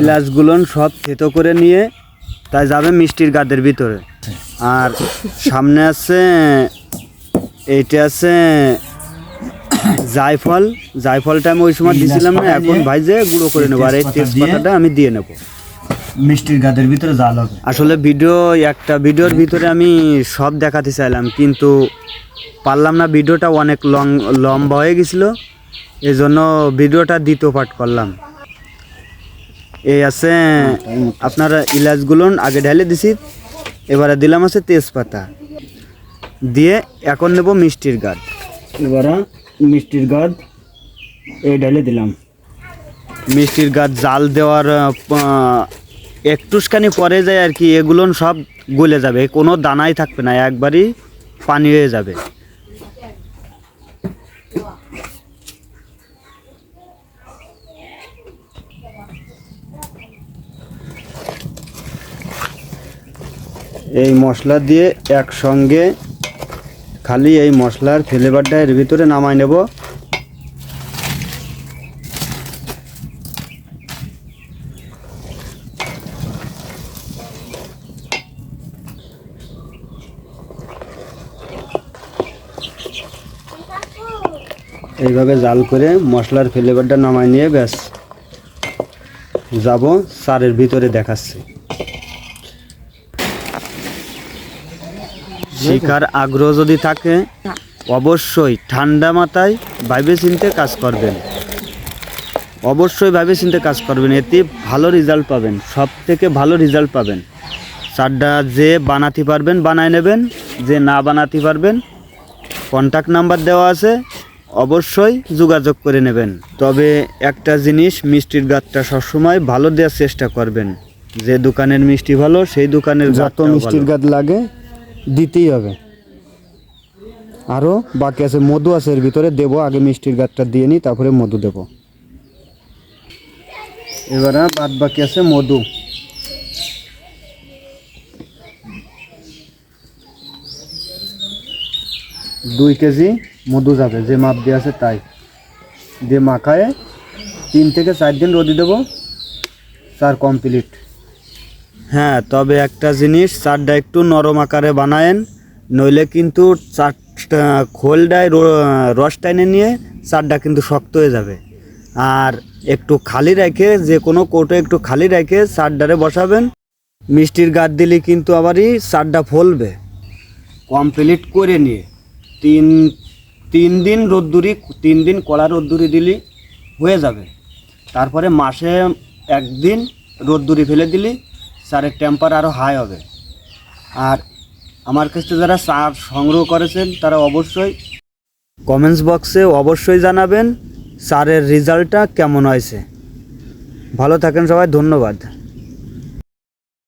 ইলাচগুলো সব থেতো করে নিয়ে তাই যাবে মিষ্টির গাদের ভিতরে। আর সামনে আছে এইটা আছে জায়ফল। জায়ফলটা আমি ওই সময় দিছিলাম না এখন ভাইজে গুঁড়ো করে নেব। আর এই তেজপাতাটা আমি দিয়ে নেব। মিষ্টির গাদের ভিতরে জাল হবে। আসলে ভিডিও একটা ভিডিওর ভিতরে আমি সব দেখাতে চাইলাম কিন্তু পারলাম না ভিডিওটা অনেক লং লম্বা হয়ে গেছিল। এই জন্য ভিডিওটা দ্বিতীয় পার্ট করলাম। এই আছে, আপনার ইলাচগুলো আগে ঢেলে দিছি, এবারে দিলাম আছে তেজপাতা। দিয়ে এখন নেব মিষ্টির গাছ এবারে মিষ্টির গাদ এই ডালে দিলাম। মিষ্টির গাছ জাল দেওয়ার একটুখানি পরে যায় আর কি, এগুলো সব গলে যাবে, কোনো দানাই থাকবে না, একবারই পানি হয়ে যাবে। এই মশলা দিয়ে একসঙ্গে খালি এই মশলার ফ্লেভারটা এর ভিতরে নামাই নেব। এইভাবে জাল করে মশলার ফ্লেভারটা নামাই নিয়ে ব্যাস, যাব সারের ভিতরে দেখাচ্ছি। শিকার আগ্রহ যদি থাকে অবশ্যই ঠান্ডা মাথায় ভাইবে চিনতে কাজ করবেন। অবশ্যই ভাইবে চিনতে কাজ করবেন। এতে ভালো রেজাল্ট পাবেন। সব থেকে ভালো রেজাল্ট পাবেন। চারটা যে বানাতে পারবেন বানায় নেবেন। যে না বানাতে পারবেন কন্ট্যাক্ট নাম্বার দেওয়া আছে। অবশ্যই যোগাযোগ করে নেবেন। তবে একটা জিনিস মিষ্টির গাতটা সবসময় ভালো দেওয়ার চেষ্টা করবেন। যে দোকানের মিষ্টি ভালো সেই দোকানের যত মিষ্টির। গাদ লাগে দিতেই হবে। আরও বাকি আছে, মধু আছে এর ভিতরে, দেবো, আগে মিষ্টির গাদটা দিয়ে নিই, তারপরে মধু দেবো। এবারে বাদ বাকি আছে মধু। দুই কেজি মধু যাবে, যে মাপ দিয়ে আছে তাই। দিয়ে মাখায় তিন থেকে চার দিন রোদি দেবো চার কমপ্লিট হ্যাঁ তবে একটা জিনিস, চারটা একটু নরম আকারে বানায়েন, নইলে কিন্তু চারটা খোলটায় রস টাইনে নিয়ে চারটা কিন্তু শক্ত হয়ে যাবে। আর একটু খালি রেখে, যে কোনো কোটো একটু খালি রেখে চারডারে বসাবেন। মিষ্টির গাদ দিলে কিন্তু আবারই চারটা ফলবে। কমপ্লিট করে নিয়ে, তিন তিন দিন রোদ্দুরি, তিন দিন কলা রোদ্দুরি দিলি হয়ে যাবে। তারপরে মাসে একদিন রোদ্দুরি ফেলে দিলি সারের টেম্পার আরও হাই হবে। আর আমার কাছে যারা সার সংগ্রহ করেছেন, তারা অবশ্যই কমেন্টস বক্সে অবশ্যই জানাবেন সারের রেজাল্টটা কেমন হয়েছে। ভালো থাকেন সবাই, ধন্যবাদ।